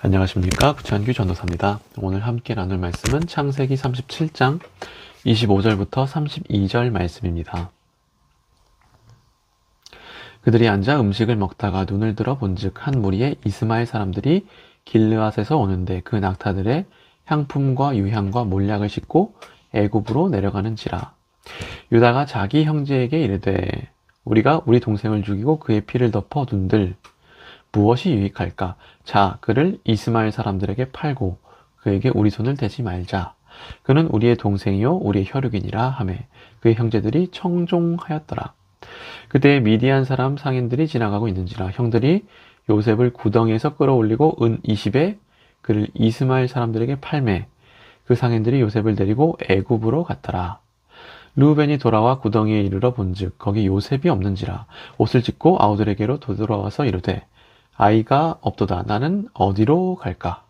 안녕하십니까 부천규 전도사입니다. 오늘 함께 나눌 말씀은 창세기 37장 25절부터 32절 말씀입니다. 그들이 앉아 음식을 먹다가 눈을 들어 본즉 한 무리의 이스마엘 사람들이 길르앗에서 오는데 그 낙타들의 향품과 유향과 몰약을 싣고 애굽으로 내려가는지라 유다가 자기 형제에게 이르되 우리가 우리 동생을 죽이고 그의 피를 덮어 둔들 무엇이 유익할까? 자, 그를 이스마엘 사람들에게 팔고 그에게 우리 손을 대지 말자. 그는 우리의 동생이요 우리의 혈육이니라 하매 그의 형제들이 청종하였더라. 그때 미디안 사람 상인들이 지나가고 있는지라 형들이 요셉을 구덩이에서 끌어올리고 은 20에 그를 이스마엘 사람들에게 팔매 그 상인들이 요셉을 데리고 애굽으로 갔더라. 루벤이 돌아와 구덩이에 이르러 본즉 거기 요셉이 없는지라 옷을 찢고 아우들에게로 되돌아와서 이르되 아이가 없도다. 나는 어디로 갈까?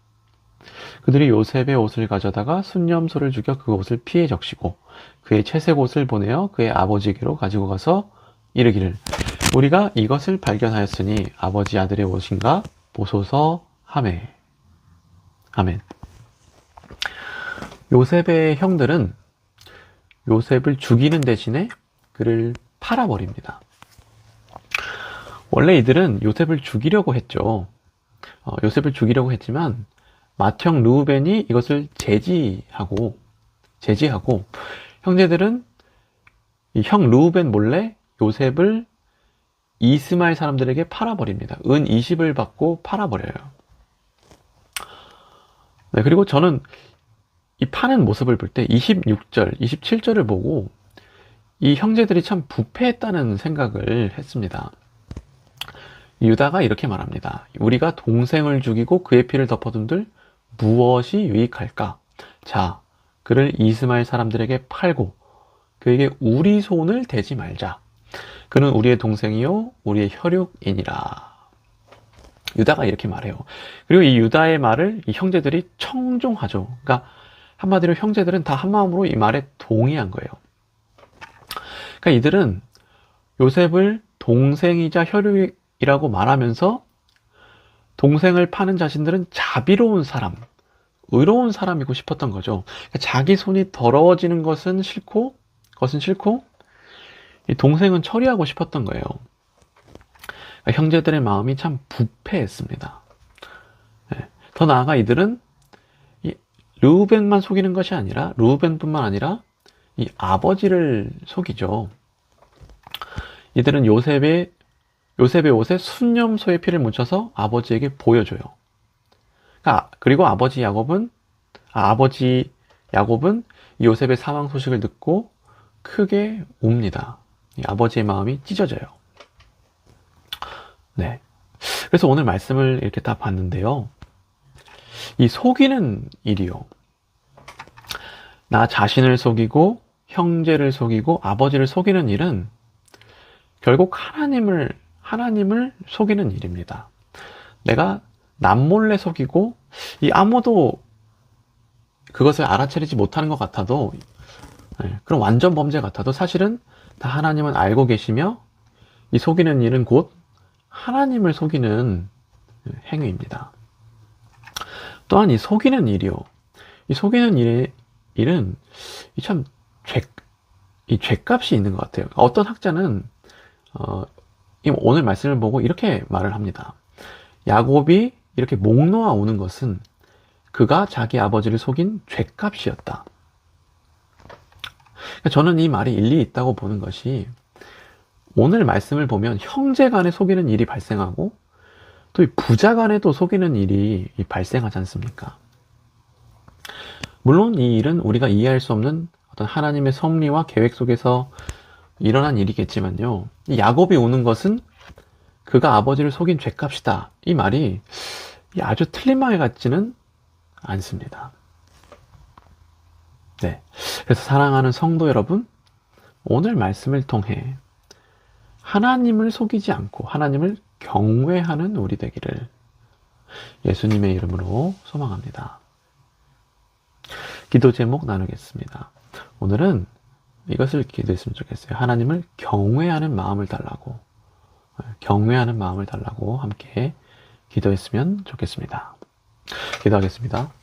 그들이 요셉의 옷을 가져다가 순념소를 죽여 그 옷을 피해 적시고 그의 채색 옷을 보내어 그의 아버지에게로 가지고 가서 이르기를 우리가 이것을 발견하였으니 아버지 아들의 옷인가 보소서 하매 아멘. 요셉의 형들은 요셉을 죽이는 대신에 그를 팔아버립니다. 원래 이들은 요셉을 죽이려고 했죠. 어, 요셉을 죽이려고 했지만 맏형 루벤이 이것을 제지하고 제지하고 형제들은 이형 루벤 몰래 요셉을 이스마엘 사람들에게 팔아버립니다. 은 20을 받고 팔아버려요. 네, 그리고 저는 이 파는 모습을 볼 때 26절, 27절을 보고 이 형제들이 참 부패했다는 생각을 했습니다. 유다가 이렇게 말합니다. 우리가 동생을 죽이고 그의 피를 덮어둔들 무엇이 유익할까? 자, 그를 이스마엘 사람들에게 팔고 그에게 우리 손을 대지 말자. 그는 우리의 동생이요, 우리의 혈육이니라. 유다가 이렇게 말해요. 그리고 이 유다의 말을 이 형제들이 청종하죠. 그러니까 한마디로 형제들은 다 한마음으로 이 말에 동의한 거예요. 그러니까 이들은 요셉을 동생이자 혈육, 이라고 말하면서 동생을 파는 자신들은 자비로운 사람, 의로운 사람이고 싶었던 거죠. 그러니까 자기 손이 더러워지는 것은 싫고, 것은 싫고, 동생은 처리하고 싶었던 거예요. 그러니까 형제들의 마음이 참 부패했습니다. 네. 더 나아가 이들은 르우벤만 속이는 것이 아니라, 르우벤뿐만 아니라 이 아버지를 속이죠. 이들은 요셉의 요셉의 옷에 순념소의 피를 묻혀서 아버지에게 보여줘요. 그러니까 그리고 아버지 야곱은 아, 아버지 야곱은 요셉의 사망 소식을 듣고 크게 웁니다. 아버지의 마음이 찢어져요. 네. 그래서 오늘 말씀을 이렇게 딱 봤는데요. 이 속이는 일이요. 나 자신을 속이고 형제를 속이고 아버지를 속이는 일은 결국 하나님을 하나님을 속이는 일입니다. 내가 남몰래 속이고 이 아무도 그것을 알아차리지 못하는 것 같아도 네, 그런 완전 범죄 같아도 사실은 다 하나님은 알고 계시며 이 속이는 일은 곧 하나님을 속이는 행위입니다. 또한 이 속이는 일이요. 이 속이는 일, 일은 참 죄, 이 죄값이 있는 것 같아요. 어떤 학자는 어, 오늘 말씀을 보고 이렇게 말을 합니다. 야곱이 이렇게 목 놓아 오는 것은 그가 자기 아버지를 속인 죄값이었다. 그러니까 저는 이 말이 일리 있다고 보는 것이 오늘 말씀을 보면 형제 간에 속이는 일이 발생하고 또 부자 간에도 속이는 일이 발생하지 않습니까? 물론 이 일은 우리가 이해할 수 없는 어떤 하나님의 섭리와 계획 속에서 일어난 일이겠지만요. 야곱이 우는 것은 그가 아버지를 속인 죄값이다. 이 말이 아주 틀린 말 같지는 않습니다. 네. 그래서 사랑하는 성도 여러분, 오늘 말씀을 통해 하나님을 속이지 않고 하나님을 경외하는 우리 되기를 예수님의 이름으로 소망합니다. 기도 제목 나누겠습니다. 오늘은 이것을 기도했으면 좋겠어요. 하나님을 경외하는 마음을 달라고, 경외하는 마음을 달라고 함께 기도했으면 좋겠습니다. 기도하겠습니다.